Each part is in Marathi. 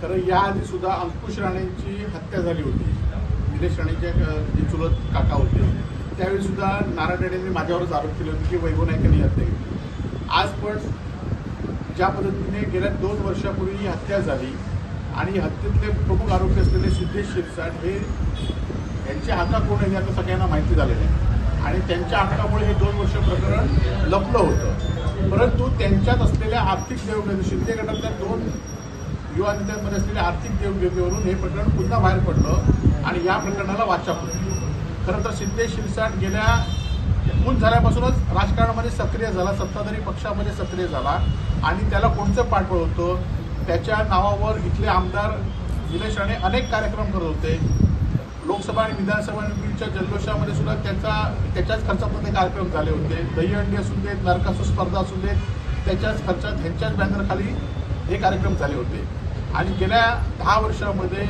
खरं याआधी सुद्धा अंकुश राणेंची हत्या झाली होती. निलेश राणेच्या जे चुलत काका होते. त्यावेळी सुद्धा नारायण राणेंनी माझ्यावरच आरोप केले होते की वैभव नायकांनी हत्या केली. आज पण ज्या पद्धतीने गेल्या दोन वर्षापूर्वी ही हत्या झाली आणि हत्येतले प्रमुख आरोपी असलेले सिद्धेश शिरसाट हे यांच्या हाका कोण आहे हे आता सगळ्यांना माहिती झालेलं आहे. आणि त्यांच्या हक्कामुळे हे दोन वर्ष प्रकरण लपलं होतं. परंतु त्यांच्यात असलेल्या आर्थिक देवघेवी शिंदे गटातल्या दोन किंवा त्यांच्यामध्ये असलेल्या आर्थिक देवघेवीवरून हे प्रकरण पुन्हा बाहेर पडलं आणि या प्रकरणाला वाचा पडली खरं तर सिद्धेश शिरसाट गेल्या खून झाल्यापासूनच राजकारणामध्ये सक्रिय झाला सत्ताधारी पक्षामध्ये सक्रिय झाला आणि त्याला कोणतं पाठबळ होतं? त्याच्या नावावर इथले आमदार निलेश राणे अनेक कार्यक्रम करत होते. लोकसभा आणि विधानसभा जल्लोषामध्ये सुद्धा त्याचा त्याच्याच खर्चातून कार्यक्रम झाले होते. दहीहंडी असू देत नरकासू स्पर्धा असू देत त्याच्याच खर्चात ह्यांच्याच बॅनरखाली हे कार्यक्रम झाले होते. आणि गेल्या दहा वर्षामध्ये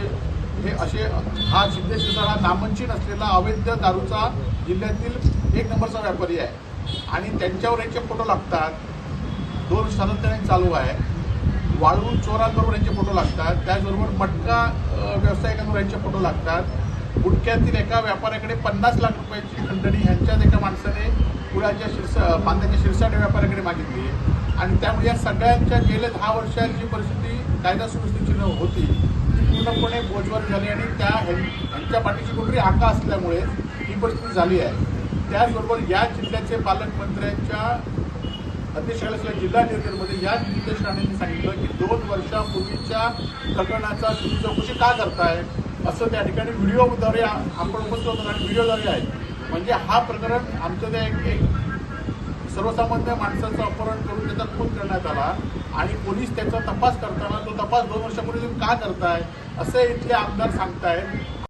हे असे हा सिद्धेश्वर हा नामांकित असलेला अवैध दारूचा जिल्ह्यातील एक नंबरचा व्यापारी आहे. आणि त्यांच्यावर यांचे फोटो लागतात. दोन सातत्याने चालू आहे. वाळू चोरांबरोबर यांचे फोटो लागतात. त्याचबरोबर मटका व्यावसायिकांवर यांचे फोटो लागतात. गुटक्यातील एका व्यापाऱ्याकडे पन्नास लाख रुपयाची खंडणी ह्यांच्याच एका माणसाने पुण्याच्या शिरसा पांद्याच्या शिरसाट व्यापाऱ्याकडे मागितली. आणि त्यामुळे या सगळ्यांच्या गेल्या दहा वर्षांची जी परिस्थिती कायदा सुव्यवस्थेची न होती ती पूर्णपणे बोजवर झाली आणि त्या ह्यांच्या पाठीची कुठली आका असल्यामुळे ही परिस्थिती झाली आहे. त्याचबरोबर या जिल्ह्याचे पालकमंत्र्यांच्या अध्यक्षाला जिल्हा निर्णयमध्ये या नितेश राणेंनी सांगितलं की दोन वर्षापूर्वीच्या प्रकरणाचा तुम्ही चौकशी का करताय? असं त्या ठिकाणी व्हिडिओद्वारे आपण उपस्थित होतो आणि व्हिडिओद्वारे आहे. म्हणजे हा प्रकरण आमचं जे एक एक सर्वसामान्य माणसाचं अपहरण करून त्याचा खून करण्यात आला आणि पोलीस त्याचा तपास करताना तो तपास दोन वर्षापूर्वी तुम्ही का करताय असे इथले आमदार सांगतायत.